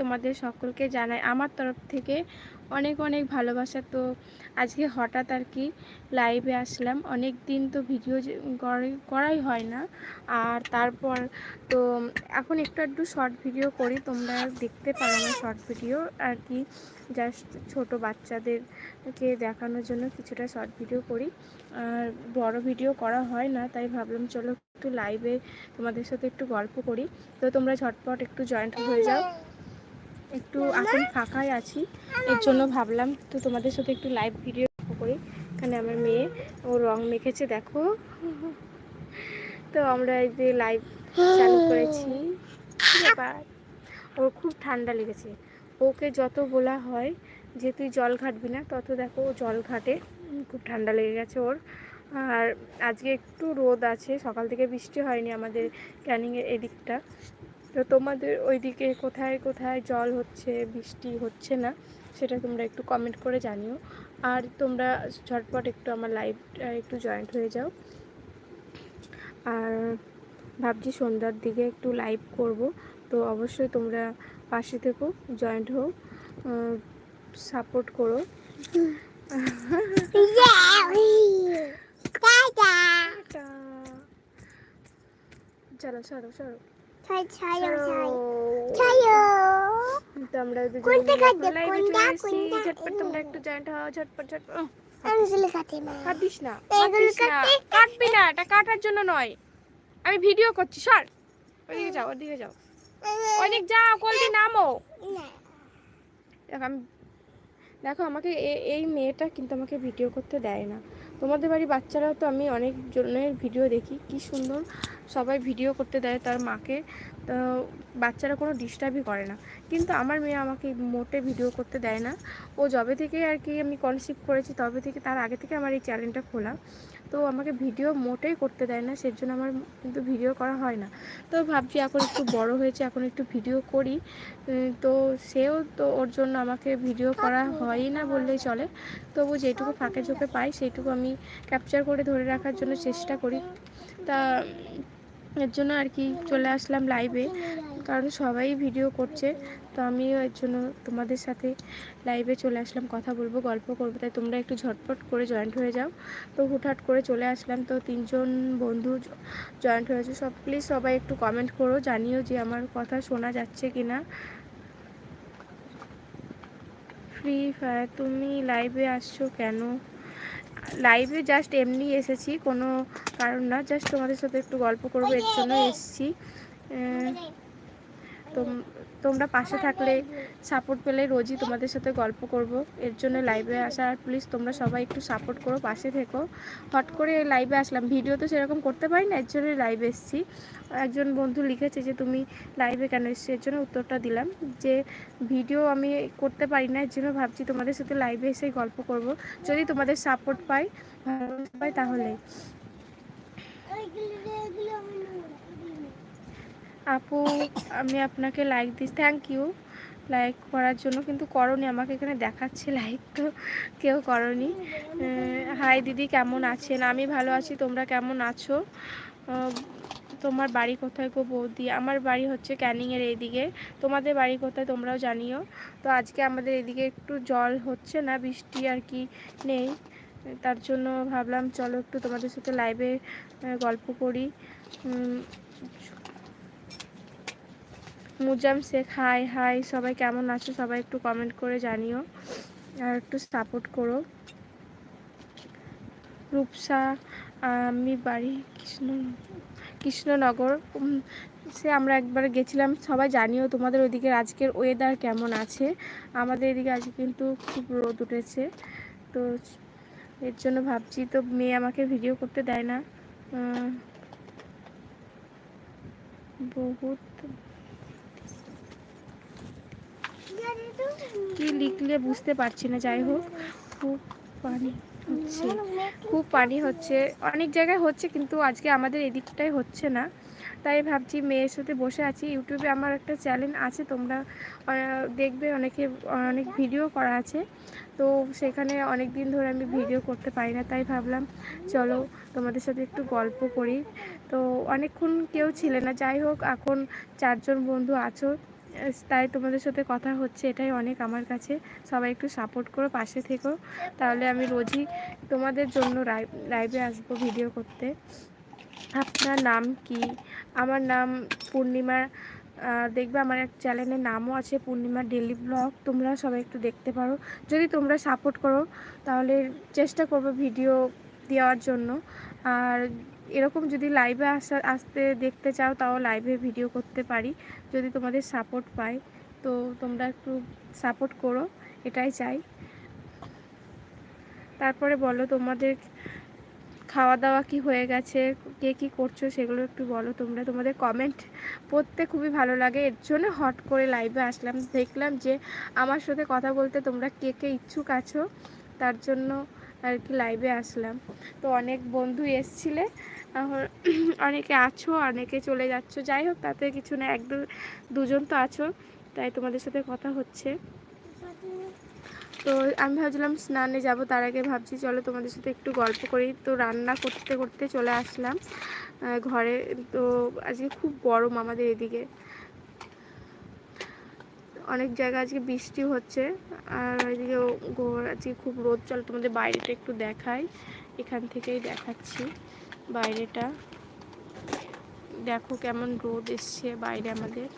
তোমাদের সকলকে জানাই আমার তরফ থেকে অনেক অনেক ভালোবাসা। তো আজকে হঠাৎ আর কি লাইভে আসলাম। অনেক দিন তো ভিডিও করাই হয় না। আর তারপর তো এখন একটু একটু শর্ট ভিডিও করি। তোমরা দেখতে পারো না শর্ট ভিডিও আর কি জাস্ট ছোট বাচ্চাদেরকে দেখানোর জন্য কিছুটা শর্ট ভিডিও করি। আর বড় ভিডিও করা হয় না, তাই ভাবলাম চলো একটু লাইভে তোমাদের সাথে একটু গল্প করি। তো তোমরা ঝটপট একটু জয়েন্ট হয়ে যাও। একটু এখন ফাঁকাই আছি। এর জন্য ভাবলাম তো তোমাদের সাথে একটু লাইভ ভিডিও করি। এখানে আমার মেয়ে, ও রং মেখেছে, দেখো। তো আমরা এই যে লাইভ চালু করেছি। ওর খুব ঠান্ডা লেগেছে। ওকে যত বলা হয় যে তুই জল ঘাটবি না, তত দেখো ও জল ঘাটে। খুব ঠান্ডা লেগে গেছে ওর। আর আজকে একটু রোদ আছে, সকাল থেকে বৃষ্টি হয়নি আমাদের ক্যানিংয়ের এদিকটা। তো তোমাদের ওইদিকে কোথায় কোথায় জল হচ্ছে বৃষ্টি হচ্ছে না সেটা তোমরা একটু কমেন্ট করে জানিও। আর তোমরা ঝটপট একটু আমার লাইভ একটু জয়েন্ট হয়ে যাও। আর ভাবছি সন্ধ্যার দিকে একটু লাইভ করব তো অবশ্যই তোমরা পাশে থেকো জয়েন্ট হও সাপোর্ট করো। চলো সরো সরো তো আমরা ঝটপট তোমরা একটু জয়েন্ট হও ঝটপট ঝটপট। কাটিস না কাটিস না। কাটবি না এটা কাটার জন্য নয়। আমি ভিডিও করছি সর। ওইদিকে যাও ওইদিকে যাও। অনেক যাও কলদি নামো। দেখো আমি দেখো আমাকে এই মেয়েটা কিন্তু আমাকে ভিডিও করতে দেয় না। তোমাদের বাড়ি বাচ্চারাও তো আমি অনেক জনের ভিডিও দেখি, কি সুন্দর সবাই ভিডিও করতে দেয় তার মাকে। বাচ্চারা কোনো ডিস্টার্বই করে না। কিন্তু আমার মেয়ে আমাকে মোটে ভিডিও করতে দেয় না। ও যবে থেকে আর কি আমি কনসিভ করেছি, তবে থেকে তার আগে থেকে আমার এই চ্যানেলটা খোলা। তো আমাকে ভিডিও মোটেই করতে দেয় না সেই জন্য আমার কিন্তু ভিডিও করা হয় না। তো ভাবছি এখন একটু বড় হয়েছে, এখন একটু ভিডিও করি। তো সেও তো ওর জন্য আমাকে ভিডিও করা হয়ই না বললেই চলে। তবু যেটুকু ফাঁকে চোখে পাই সেইটুকু আমি ক্যাপচার করে ধরে রাখার জন্য চেষ্টা করি। তা এর জন্য আর কি চলে আসলাম লাইভে কারণ সবাই ভিডিও করছে। তো আমিও এর জন্য তোমাদের সাথে লাইভে চলে আসলাম, কথা বলব, গল্প করব। তাই তোমরা একটু ঝটপট করে জয়েন্ট হয়ে যাও। তো হুটহাট করে চলে আসলাম, তো তিনজন বন্ধু জয়েন্ট হয়েছে সব প্লিজ সবাই একটু কমেন্ট করো, জানিও যে আমার কথা শোনা যাচ্ছে কি না ফ্রি ফায়ার তুমি লাইভে আসছো কেন? লাইভে জাস্ট এমনি এসেছি, কোনো কারণ না জাস্ট তোমাদের সাথে একটু গল্প করব, এর জন্য এসেছি। তোমরা পাশে থাকলে সাপোর্ট পেলে রোজই তোমাদের সাথে গল্প করব। এর জন্য লাইভে আসা, আর প্লিজ তোমরা সবাই একটু সাপোর্ট করো, পাশে থেকো। হট করে লাইভে আসলাম। ভিডিও তো সেরকম করতে পারি না, এর জন্য লাইভে এসেছি। একজন বন্ধু লিখেছে যে, তুমি লাইভে কেন এসছি? এর জন্য উত্তরটা দিলাম যে ভিডিও আমি করতে পারি না, এর জন্য ভাবছি তোমাদের সাথে লাইভে এসে গল্প করব। যদি তোমাদের সাপোর্ট পাই পাই তাহলেই আপু, আমি আপনাকে like this thank you like করার জন্য কিন্তু করনি, আমাকে এখানে দেখাচ্ছে লাইক তো কেউ করনি। হাই দিদি, কেমন আছেন? আমি ভালো আছি, তোমরা কেমন আছো? তোমার বাড়ি কোথায় গো বৌদি? আমার বাড়ি হচ্ছে ক্যানিংয়ের এইদিকে। তোমাদের বাড়ি কোথায় তোমরাও জানিও। তো আজকে আমাদের এদিকে একটু জল হচ্ছে না, বৃষ্টি আর কি নেই। তার জন্য ভাবলাম, চলো একটু তোমাদের সাথে লাইভে গল্প করি। মুজাম শেখ, হাই হাই, সবাই কেমন আছো? সবাই একটু কমেন্ট করে জানিও আর একটু সাপোর্ট করো। রূপসা, আমি বাড়ি কৃষ্ণ, কৃষ্ণনগর। সে আমরা একবার গেছিলাম, সবাই জানিও তোমাদের ওইদিকে আজকের ওয়েদার কেমন আছে? আমাদের এদিকে আজকে কিন্তু খুব রোদ উঠেছে। তো এর জন্য ভাবছি, তো মেয়ে আমাকে ভিডিও করতে দেয় না। বহুত কি লিখলে বুঝতে পারছি না, যাই হোক। খুব পানি হচ্ছে, খুব পানি হচ্ছে। অনেক জায়গায় হচ্ছে, কিন্তু আজকে আমাদের এদিকটাই হচ্ছে না। তাই ভাবছি মেয়ের সাথে বসে আছি। ইউটিউবে আমার একটা চ্যানেল আছে, তোমরা দেখবে, অনেকে, অনেক ভিডিও করা আছে। তো সেখানে অনেক দিন ধরে আমি ভিডিও করতে পারি না, তাই ভাবলাম, চলো তোমাদের সাথে একটু গল্প করি। তো অনেকক্ষণ কেউ ছিলে না, যাই হোক, এখন চারজন বন্ধু আছো। তাই তোমাদের সাথে কথা হচ্ছে, এটাই অনেক আমার কাছে। সবাই একটু সাপোর্ট করো, পাশে থেকো। তাহলে আমি রোজই তোমাদের জন্য লাইভে আসব ভিডিও করতে। আপনার নাম কি? আমার নাম পূর্ণিমা দেখবে আমার এক চ্যানেলের নামও আছে, পূর্ণিমা ডেলি ব্লগ তোমরা সবাই একটু দেখতে পারো। যদি তোমরা সাপোর্ট করো, তাহলে চেষ্টা করব ভিডিও দেওয়ার জন্য। আর এরকম যদি লাইভে আসা, আসতে দেখতে চাও, তাও লাইভে ভিডিও করতে পারি, যদি তোমাদের সাপোর্ট পাই। তো তোমরা একটু সাপোর্ট করো, এটাই চাই। তারপরে বলো তোমাদের খাওয়া দাওয়া কি হয়ে গেছে, কে কী করছ, সেগুলো একটু বলো তোমরা। তোমাদের কমেন্ট পড়তে খুবই ভালো লাগে। এর জন্য হট করে লাইভে আসলাম। দেখলাম যে আমার সাথে কথা বলতে তোমরা কে কে ইচ্ছুক আছো, তার জন্য আর কি লাইভে আসলাম। তো অনেক বন্ধু এসছিলে অনেকে আছো, অনেকে চলে যাচ্ছ, যাই হোক, তাতে কিছু না, এক দুজন তো আছো, তাই তোমাদের সাথে কথা হচ্ছে। তো আমি ভাবছিলাম স্নানে যাব, তার আগে ভাবছি চলো তোমাদের সাথে একটু গল্প করি। তো রান্না করতে করতে চলে আসলাম। ঘরে, তো আজকে খুব গরম আমাদের এদিকে। অনেক জায়গায় আজকে বৃষ্টি হচ্ছে। আর ওইদিকে আজকে খুব রোদ। চল তোমাদের বাইরেটা একটু দেখাই। এখান থেকেই দেখাচ্ছি বাইরেটা। দেখো কেমন রোদ এসছে বাইরে আমাদের।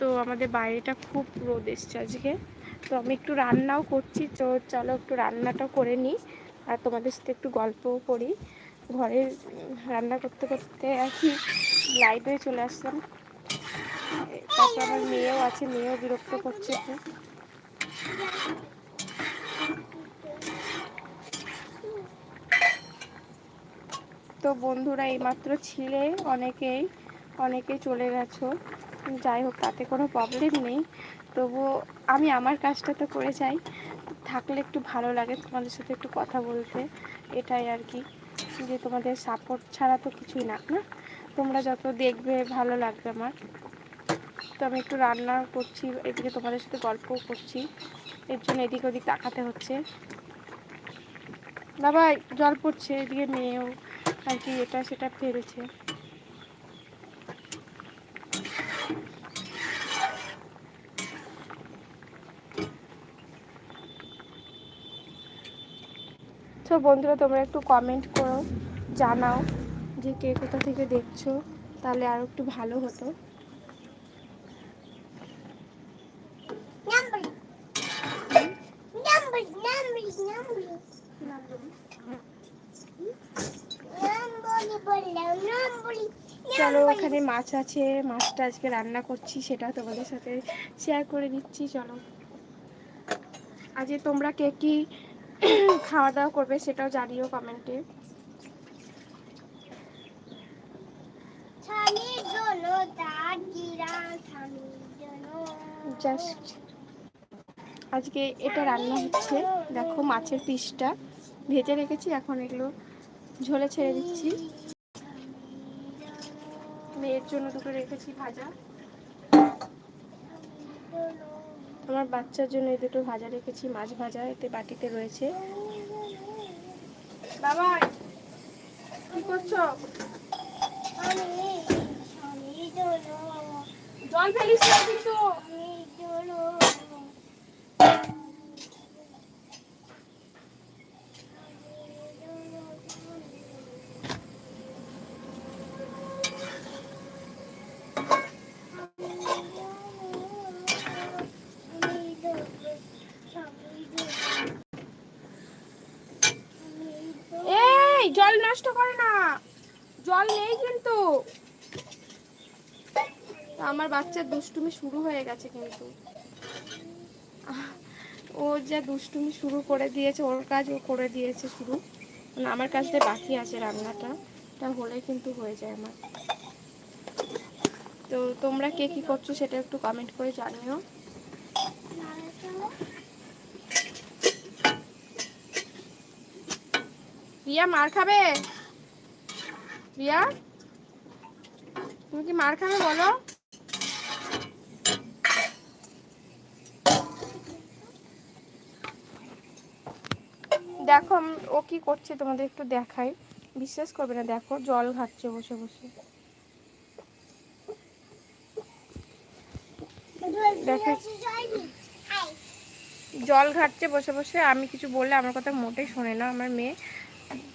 তো আমাদের বাইরেটা খুব রোদ এসছে আজকে। তো আমি একটু রান্নাও করছি। তো চলো একটু রান্নাটাও করে নিই। আর তোমাদের সাথে একটু গল্পও করি। ঘরে রান্না করতে করতে আর কি লাইভে চলে আসলাম। তারপর আমার মেয়েও আছে, মেয়েও বিরক্ত করছে একটু। তো বন্ধুরা এইমাত্র ছিলে, অনেকেই অনেকেই চলে গেছো। যাই হোক, তাতে কোনো প্রবলেম নেই। তবুও আমি আমার কাজটা তো করে যাই। থাকলে একটু ভালো লাগে তোমাদের সাথে একটু কথা বলতে। এটাই আর কি যে তোমাদের সাপোর্ট ছাড়া তো কিছুই না না? তোমরা যত দেখবে ভালো লাগবে আমার। তো আমি একটু রান্না করছি, এদিকে তোমাদের সাথে গল্পও করছি। এর জন্য এদিক ওদিক তাকাতে হচ্ছে। বাবা জল পড়ছে, এদিকে মেয়েও আর কি এটা সেটা ফেলছে। তো বন্ধুরা তোমরা একটু কমেন্ট করো জানাও যে কে কোথা থেকে দেখছ তাহলে আর একটু ভালো হতো। চলো ওখানে মাছ আছে মাছটা আজকে রান্না করছি সেটা তোমাদের সাথে শেয়ার করে দিচ্ছি চলো। আজকে তোমরা কে কি খাওয়া দাওয়া করবে সেটাও জানিও কমেন্টে। জাস্ট আজকে এটা রান্না হচ্ছে। দেখো মাছের পিসটা ভেজে রেখেছি এখন এগুলো ঝোলে ছেড়ে দিচ্ছি। মেয়ের জন্য দুটো রেখেছি ভাজা। আমার বাচ্চার জন্য এই দুটো ভাজা রেখেছি মাছ ভাজা এতে বাটিতে রয়েছে। বাবা কি করছ? জল ফেলিস কিন্তু জল নষ্ট করে না। জল নেই কিন্তু। আমার বাচ্চার দুষ্টুমি শুরু হয়ে গেছে কিন্তু। ও যা দুষ্টুমি শুরু করে দিয়েছে, ওর কাজ ও করে দিয়েছে শুরু। আমার কাজটা বাকি আছে রান্নাটা। তা হলে কিন্তু হয়ে যায় আমার। তো তোমরা কে কী করছ সেটা একটু কমেন্ট করে জানিও। রিয়া, মার খাবে? রিয়া? তুমি কি মার খাবে বলো? দেখো ও কি করছে তোমাদের একটু দেখাই। বিশ্বাস করবে না, দেখো, জল ঘাটছে বসে বসে। জল ঘাটছে বসে বসে, আমি কিছু বললে আমার কথা মোটেই শোনে না, আমার মেয়ে।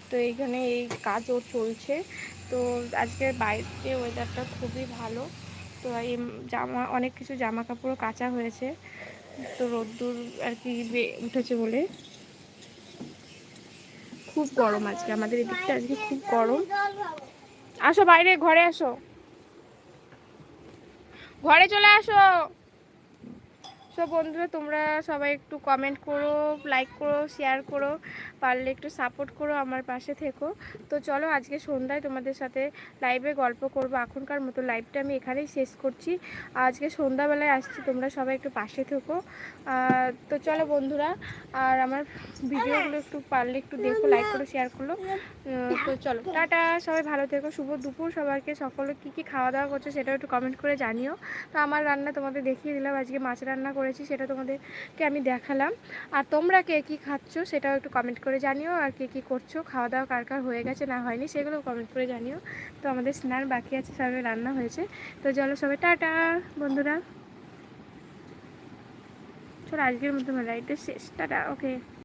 তো এইখানে এই কাজও চলছে। তো আজকের বাইরে ওয়েদারটা খুবই ভালো। তো এই জামা, অনেক কিছু জামা কাপড়ও কাঁচা হয়েছে। তো রোদ্দুর আর কি উঠেছে বলে। খুব গরম আজকে, আমাদের এদিকটা আজকে খুব গরম। আসো বাইরে, ঘরে আসো। ঘরে চলে আসো। সব বন্ধুরা, তোমরা সবাই একটু কমেন্ট করো লাইক করো শেয়ার করো। পারলে একটু সাপোর্ট করো আমার পাশে থেকো। তো চলো আজকে সন্ধ্যায় তোমাদের সাথে লাইভে গল্প করব। এখনকার মতো লাইভটা আমি এখানেই শেষ করছি। আজকে সন্ধ্যাবেলায় আসছি তোমরা সবাই একটু পাশে থেকো। তো চলো বন্ধুরা আর আমার ভিডিওগুলো একটু পারলে একটু দেখো লাইক করো শেয়ার করো। উম, তো চলো টাটা সবাই ভালো থেকো শুভ দুপুর। সবাইকে সকলে কী কী খাওয়া দাওয়া করছ সেটাও একটু কমেন্ট করে জানিও। তো আমার রান্না তোমাদের দেখিয়ে দিলাম আজকে মাছ রান্না করেছি সেটা তোমাদেরকে আমি দেখালাম। আর তোমরা কে কী খাচ্ছ সেটাও একটু কমেন্ট করে জানিও আর কে কী করছ খাওয়া দাওয়া কার কার হয়ে গেছে না হয়নি সেগুলো কমেন্ট করে জানিও। তো আমাদের স্নান বাকি আছে সবাই রান্না হয়েছে। তো চলো সবাই টাটা, বন্ধুরা। চলো আজকের মতো লাইটটা শেষ, টাটা ওকে